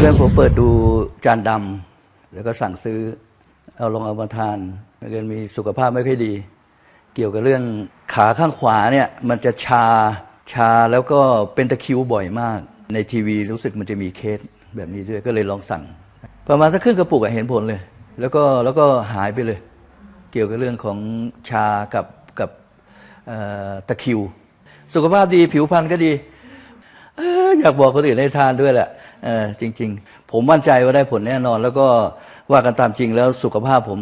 เพื่อนผมเปิดดูจานดำแล้วก็สั่งซื้อเอาลองเอามาทานแล้วก็มีสุขภาพไม่ค่อยดี เกี่ยวกับเรื่องขาข้างขวาเนี่ยมันจะชาชาแล้วก็เป็นตะคิวบ่อยมาก ในทีวีรู้สึกมันจะมีเคสแบบนี้ด้วยก็เลยลองสั่ง ประมาณสักครึ่งกระปุกเห็นผลเลย แล้วก็แล้วก็หายไปเลย เกี่ยวกับเรื่องของชากับกับตะคิว สุขภาพดีผิวพรรณก็ดี อยากบอกคนอื่นให้ทานด้วยแหละ เออจริง ๆ ผมมั่นใจว่าได้ผลแน่นอน แล้วก็ว่ากันตามจริงแล้วสุขภาพผม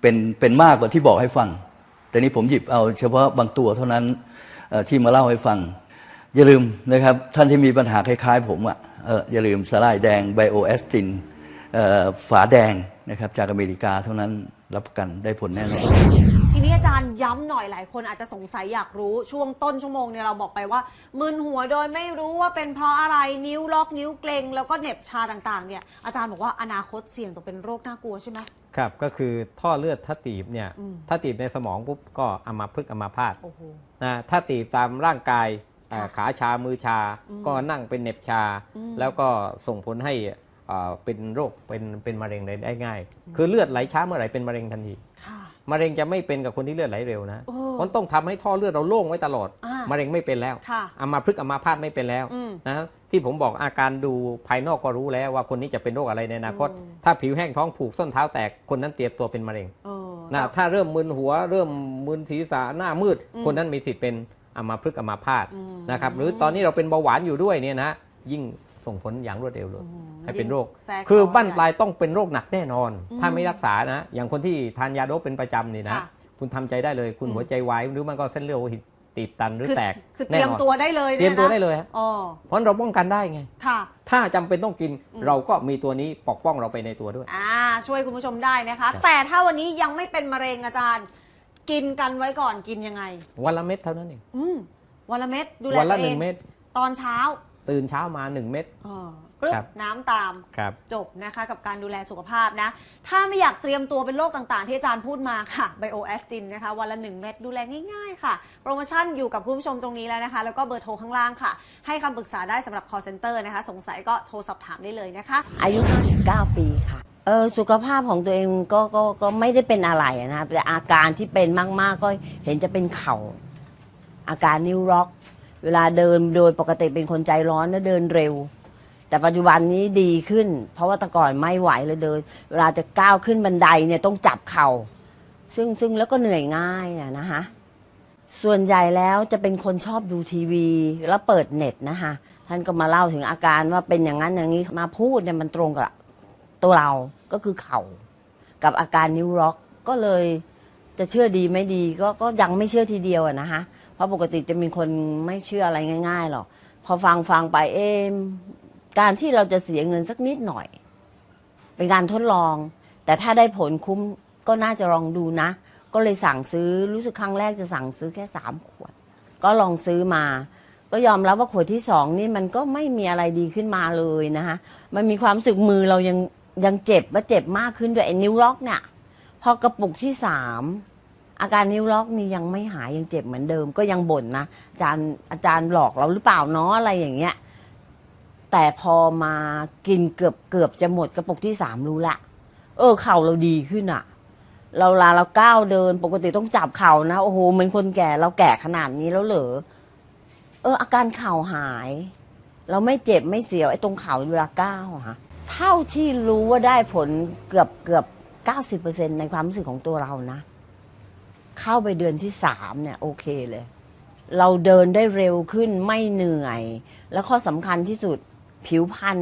เป็นเป็นมากกว่าที่บอกให้ฟัง แต่นี้ผมหยิบเอาเฉพาะบางตัวเท่านั้นที่มาเล่าให้ฟัง อย่าลืมนะครับ ท่านที่มีปัญหาคล้ายๆ ผมอะอออย่าลืมสลายแดงไบโอแอสตินฝาแดงนะครับจากอเมริกาเท่านั้นรับประกันได้ผลแน่นอน ทีนี้อาจารย์ย้ำหน่อยหลายคนอาจจะสงสัยอยากรู้ช่วงต้นชั่วโมงเนี่ยเราบอกไปว่ามึนหัวโดยไม่รู้ว่าเป็นเพราะอะไรนิ้วล็อกนิ้วเกร็งแล้วก็เหน็บชาต่างๆ เนี่ยอาจารย์บอกว่าอนาคตเสี่ยงต่อเป็นโรคน่ากลัวใช่ไหม ครับก็คือท่อเลือดถ้าตีบเนี่ยอืม ถ้าตีบในสมองปุ๊บก็อัมาพฤกษ์อัมาพาตโอ้โห นะถ้าตีบตามร่างกายเอ่อค่ะขาชามือชา อืมก็นั่งเป็นเหน็บชา อืม แล้วก็ส่งผลให้เอ่อเป็นโรคเป็นเป็นมะเร็งได้ง่าย คือเลือดไหลช้าเมื่อไหร่เป็นมะเร็งทันที ค่ะ มะเร็งจะไม่เป็นกับคนที่เลือดไหลเร็วนะโอ้มันต้องทำให้ท่อเลือดเราโล่งไว้ตลอดอ่ามมะเร็งไม่เป็นแล้วค่ะอัมาพฤกษ์อัมาพาตไม่เป็นแล้วอืมนะที่ผมบอกอาการดูภายนอกก็รู้แล้วว่าคนนี้จะเป็นโรคอะไรในอนาคตอืมถ้าผิวแห้งท้องผูกส้นเท้าแตกคนนั้นเตรียมตัวเป็นมะเร็งเออนะแต่ถ้าเริ่มมึนหัวเริ่มมึนศีรษะหน้ามืดอืมคนนั้นมีสิทธิ์เป็นอัมาพฤกษ์อัมาพาตอืมนะครับหรือตอนนี้เราเป็นเบาหวานอยู่ด้วยเนี่ยนะยิ่ง ส่งผลอย่างรวดเร็วเลยอืมให้เป็นโรคแทรกคือซ้นบั้นปลายใหญ่ต้องเป็นโรคหนักแน่นอนอืมถ้าไม่รักษานะ อย่างคนที่ทานยาโดปเป็นประจำนี่นะค่ะคุณทำใจได้เลย คุณอืมหัวใจวายหรือมันก็เส้นเลือดโลหิตตีบตันหรือคือแตกคือเตแน่รียมนอนตัวได้เลยเตรียมนี่ตัวนะได้เลยฮะอ๋อเพราะเราป้องกันได้ไงค่ะ ถ้าจำเป็นต้องกินอืมเราก็มีตัวนี้ปกป้องเราไปในตัวด้วย อ่า ช่วยคุณผู้ชมได้นะคะครับแต่ถ้าวันนี้ยังไม่เป็นมะเร็งอาจารย์ กินกันไว้ก่อนกินยังไง วันละเม็ดเท่านั้นเองอืมวันละเม็ดดูแลวันตัละวหเอนึ่งงเม็ดตอนเช้า ตื่นเช้ามาหนึ่งเม็ดอ่าปึ๊บครับ น้ำตาม ครับ จบนะคะกับการดูแลสุขภาพนะ ถ้าไม่อยากเตรียมตัวเป็นโรคต่างๆ ที่อาจารย์พูดมาค่ะไบโอแอสตินนะคะ วันละ 1 เม็ดดูแลง่ายๆ ค่ะ โปรโมชั่นอยู่กับคุณผู้ชมตรงนี้แล้วนะคะ แล้วก็เบอร์โทรข้างล่างค่ะ ให้คำปรึกษาได้สำหรับ call center นะคะ สงสัยก็โทรสอบถามได้เลยนะคะ อายุ 59 ปีค่ะ เออสุขภาพของตัวเองก็ก็ก็ไม่ได้เป็นอะไรนะครับแต่อาการที่เป็นมาก ๆ ก็เห็นจะเป็นเข่า อาการนิ้วล็อก เวลาเดินโดยปกติเป็นคนใจร้อนแล้วเดินเร็ว แต่ปัจจุบันนี้ดีขึ้น เพราะว่าแต่ก่อนไม่ไหวเลยเดิน เวลาจะก้าวขึ้นบันไดเนี่ยต้องจับเข่า ซึ่งซึ่งแล้วก็เหนื่อยง่ายอะนะคะส่วนใหญ่แล้วจะเป็นคนชอบดูทีวี แล้วเปิดเน็ตนะคะท่านก็มาเล่าถึงอาการว่าเป็นอย่างนั้นอย่างนี้มาพูดเนี่ยมันตรงกับตัวเราก็คือเข่า กับอาการนิ้วล็อกก็เลยจะเชื่อดีไม่ดีก็ก็ยังไม่เชื่อทีเดียวอะนะคะ ราะปกติจะเป็นคนไม่เชื่ออะไรง่ายๆหรอกพอฟังฟังไปเอมการที่เราจะเสียเงินสักนิดหน่อย เป็นการทดลอง แต่ถ้าได้ผลคุ้มก็น่าจะลองดูนะ ก็เลยสั่งซื้อรู้สึกครั้งแรกจะสั่งซื้อแค่สามขวด ก็ลองซื้อมา ก็ยอมรับว่าขวดที่สองนี่มันก็ไม่มีอะไรดีขึ้นมาเลยนะคะมันมีความรู้สึกมือเรายังยังเจ็บและเจ็บมากขึ้นด้วยไอ้นิ้วล็อกเนี่ยพอกระปุกที่สาม อาการนิ้วล็อกนี่ยังไม่หายยังเจ็บเหมือนเดิม ก็ยังบ่นนะอาจารย์อาจารย์หลอกเราหรือเปล่าเนาะอะไรอย่างเงี้ย แต่พอมากินเกือบเกือบจะหมดกระปุกที่สามรู้ละ เออเข่าเราดีขึ้นอะเราลาเราก้าวเดิน ปกติต้องจับเข่านะโอ้โหเหมือนคนแก่เราแก่ขนาดนี้แล้วเหรอเอออาการเข่าหาย เราไม่เจ็บไม่เสียวไอ้ตรงเข่าเวลาก้าวอะฮะเท่าที่รู้ว่าได้ผลเกือบเกือบเก้าสิบเปอร์เซ็นในความรู้สึกของตัวเรานะ เข้าไปเดือนที่สามเนี่ยโอเคเลย เราเดินได้เร็วขึ้นไม่เหนื่อย แล้วข้อสำคัญที่สุดผิวพรรณ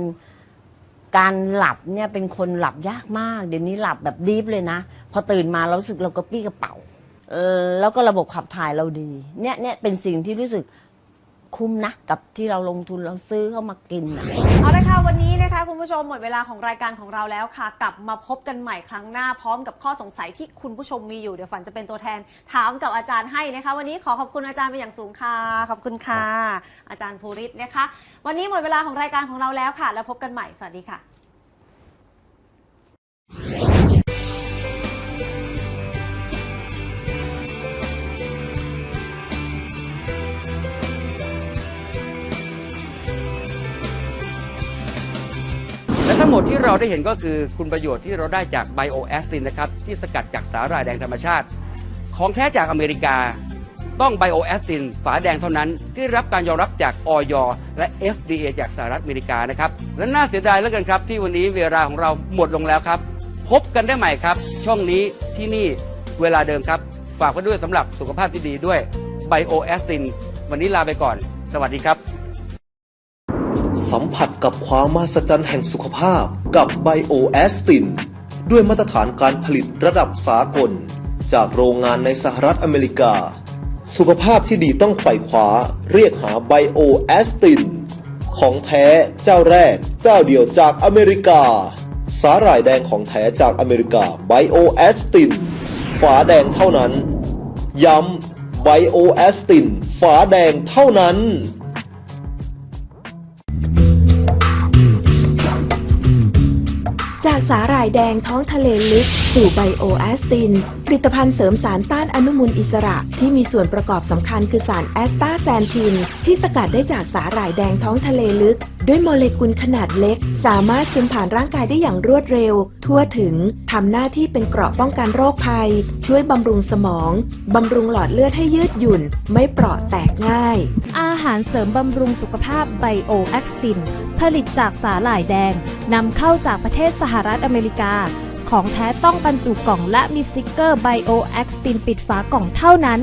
การหลับเนี่ยเป็นคนหลับยากมาก เดี๋ยวนี้หลับแบบดีฟเลยนะ พอตื่นมาเราสึกเรากระปี้กระเป๋าเออแล้วก็ระบบขับถ่ายเราดี เนี่ยเนี่ยเป็นสิ่งที่รู้สึกคุ้มนะ กับที่เราลงทุนเราซื้อเข้ามากินนะเอาละค่ะวันนี้ คะคุณผู้ชมหมดเวลาของรายการของเราแล้วค่ะ กลับมาพบกันใหม่ครั้งหน้าพร้อมกับข้อสงสัยที่คุณผู้ชมมีอยู่เดี๋ยวฝันจะเป็นตัวแทน ถามกับอาจารย์ให้นะคะ วันนี้ขอขอบคุณอาจารย์เป็นอย่างสูงค่ะขอบคุณค่ะ อาจารย์ภูริศนะคะ วันนี้หมดเวลาของรายการของเราแล้วค่ะ แล้วพบกันใหม่สวัสดีค่ะ ทั้งหมดที่เราได้เห็นก็คือคุณประโยชน์ที่เราได้จากไบโอแอสตินนะครับ ที่สกัดจากสาหร่ายแดงธรรมชาติ ของแท้จากอเมริกา ต้องไบโอแอสตินฝาแดงเท่านั้น ที่รับการยอมรับจากออยและ FDA จากสหรัฐอเมริกานะครับ และน่าเสียดายแล้วกันครับ ที่วันนี้เวลาของเราหมดลงแล้วครับ พบกันได้ใหม่ครับ ช่องนี้ที่นี่เวลาเดิมครับ ฝากไว้ด้วยสำหรับสุขภาพที่ดีด้วยไบโอแอสตินวันนี้ลาไปก่อน สวัสดีครับ สัมผัสกับความมหัศจรรย์แห่งสุขภาพกับไบโอแอสติน ด้วยมาตรฐานการผลิตระดับสากล จากโรงงานในสหรัฐอเมริกา สุขภาพที่ดีต้องไขว่คว้าเรียกหาไบโอแอสติน ของแท้เจ้าแรก เจ้าเดียวจากอเมริกา สาหร่ายแดงของแท้จากอเมริกาไบโอแอสติน ฝาแดงเท่านั้น ย้ำไบโอแอสติน ฝาแดงเท่านั้น จากสาหร่ายแดงท้องทะเลลึก สู่ไบโอแอสติน ผลิตภัณฑ์เสริมสารต้านอนุมูลอิสระที่มีส่วนประกอบสำคัญคือสารแอสตาแซนทิน ที่สกัดได้จากสาหร่ายแดงท้องทะเลลึกด้วยโมเลกุลขนาดเล็ก สามารถซึมผ่านร่างกายได้อย่างรวดเร็ว ทั่วถึงทำหน้าที่เป็นเกราะป้องกันโรคภัย ช่วยบำรุงสมองบำรุงหลอดเลือดให้ยืดหยุ่น ไม่เปราะแตกง่าย อาหารเสริมบำรุงสุขภาพไบโอแอคติน ผลิตจากสาหร่ายแดงนำเข้าจากประเทศสหรัฐอเมริกา ของแท้ต้องบรรจุกล่องและมีสติกเกอร์ไบโอแอคตินปิดฝากล่องเท่านั้น